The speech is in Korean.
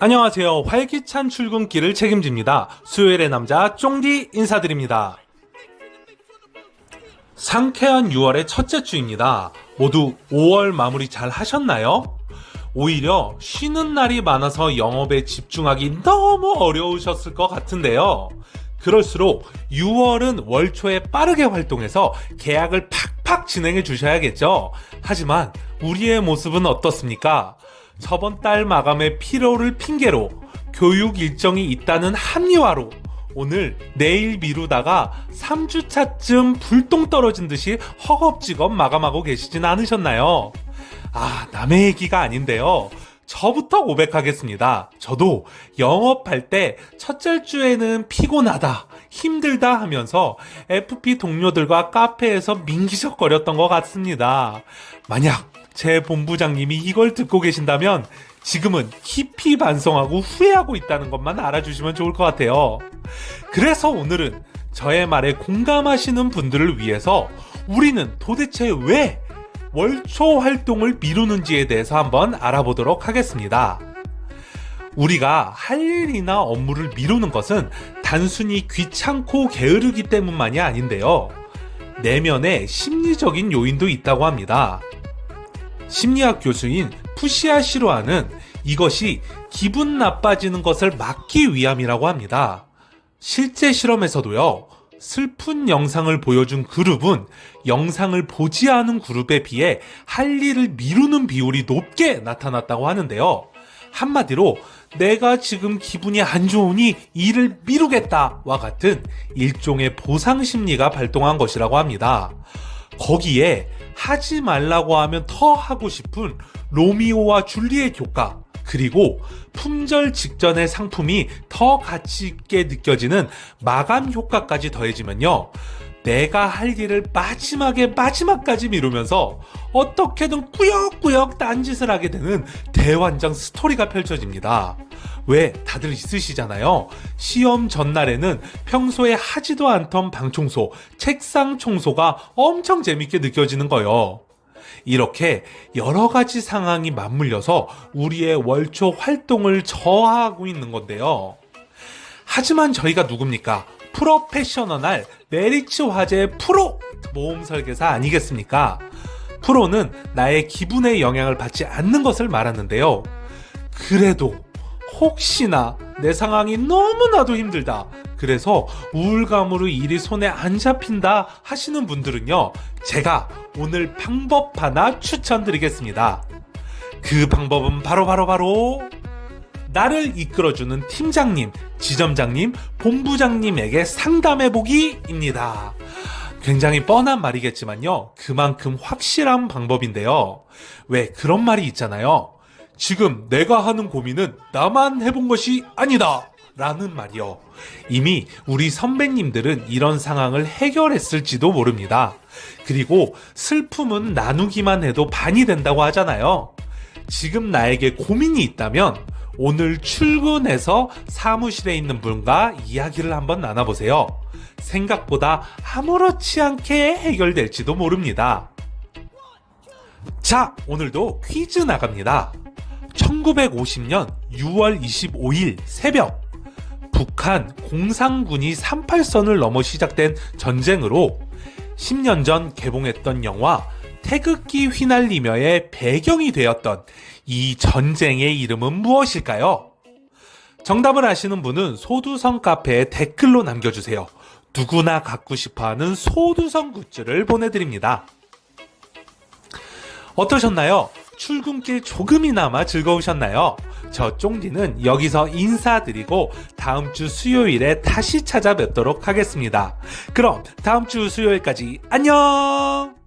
안녕하세요. 활기찬 출근길을 책임집니다. 수요일의 남자 쫑디 인사드립니다. 상쾌한 6월의 첫째 주입니다. 모두 5월 마무리 잘 하셨나요? 오히려 쉬는 날이 많아서 영업에 집중하기 너무 어려우셨을 것 같은데요. 그럴수록 6월은 월초에 빠르게 활동해서 계약을 팍팍 진행해 주셔야겠죠. 하지만 우리의 모습은 어떻습니까? 저번 달 마감의 피로를 핑계로 교육 일정이 있다는 합리화로 오늘 내일 미루다가 3주차쯤 불똥 떨어진 듯이 허겁지겁 마감하고 계시진 않으셨나요? 아, 남의 얘기가 아닌데요. 저부터 고백하겠습니다. 저도 영업할 때 첫째 주에는 피곤하다, 힘들다 하면서 FP 동료들과 카페에서 민기적거렸던 것 같습니다. 만약 제 본부장님이 이걸 듣고 계신다면 지금은 깊이 반성하고 후회하고 있다는 것만 알아주시면 좋을 것 같아요. 그래서 오늘은 저의 말에 공감하시는 분들을 위해서 우리는 도대체 왜 월초 활동을 미루는지에 대해서 한번 알아보도록 하겠습니다. 우리가 할 일이나 업무를 미루는 것은 단순히 귀찮고 게으르기 때문만이 아닌데요. 내면에 심리적인 요인도 있다고 합니다. 심리학 교수인 푸시아 시로아는 이것이 기분 나빠지는 것을 막기 위함이라고 합니다. 실제 실험에서도요, 슬픈 영상을 보여준 그룹은 영상을 보지 않은 그룹에 비해 할 일을 미루는 비율이 높게 나타났다고 하는데요. 한마디로 내가 지금 기분이 안 좋으니 일을 미루겠다와 같은 일종의 보상 심리가 발동한 것이라고 합니다. 거기에 하지 말라고 하면 더 하고 싶은 로미오와 줄리엣 효과, 그리고 품절 직전의 상품이 더 가치 있게 느껴지는 마감 효과까지 더해지면요. 내가 할 일을 마지막에 마지막까지 미루면서 어떻게든 꾸역꾸역 딴짓을 하게 되는 대환장 스토리가 펼쳐집니다. 왜 다들 있으시잖아요. 시험 전날에는 평소에 하지도 않던 방 청소, 책상 청소가 엄청 재밌게 느껴지는 거예요. 이렇게 여러 가지 상황이 맞물려서 우리의 월초 활동을 저하하고 있는 건데요. 하지만 저희가 누굽니까? 프로페셔널 메리츠 화재의 프로 모험 설계사 아니겠습니까? 프로는 나의 기분에 영향을 받지 않는 것을 말하는데요. 그래도 혹시나 내 상황이 너무나도 힘들다. 그래서 우울감으로 일이 손에 안 잡힌다 하시는 분들은요. 제가 오늘 방법 하나 추천드리겠습니다. 그 방법은 바로 바로 바로 나를 이끌어주는 팀장님, 지점장님, 본부장님에게 상담해보기입니다. 굉장히 뻔한 말이겠지만요. 그만큼 확실한 방법인데요. 왜 그런 말이 있잖아요. 지금 내가 하는 고민은 나만 해본 것이 아니다. 라는 말이요. 이미 우리 선배님들은 이런 상황을 해결했을지도 모릅니다. 그리고 슬픔은 나누기만 해도 반이 된다고 하잖아요. 지금 나에게 고민이 있다면 오늘 출근해서 사무실에 있는 분과 이야기를 한번 나눠보세요. 생각보다 아무렇지 않게 해결될지도 모릅니다. 자, 오늘도 퀴즈 나갑니다. 1950년 6월 25일 새벽, 북한 공산군이 38선을 넘어 시작된 전쟁으로 10년 전 개봉했던 영화 태극기 휘날리며의 배경이 되었던 이 전쟁의 이름은 무엇일까요? 정답을 아시는 분은 소두성 카페에 댓글로 남겨주세요. 누구나 갖고 싶어 하는 소두성 굿즈를 보내드립니다. 어떠셨나요? 출근길 조금이나마 즐거우셨나요? 저 쫑디는 여기서 인사드리고 다음 주 수요일에 다시 찾아뵙도록 하겠습니다. 그럼 다음 주 수요일까지 안녕!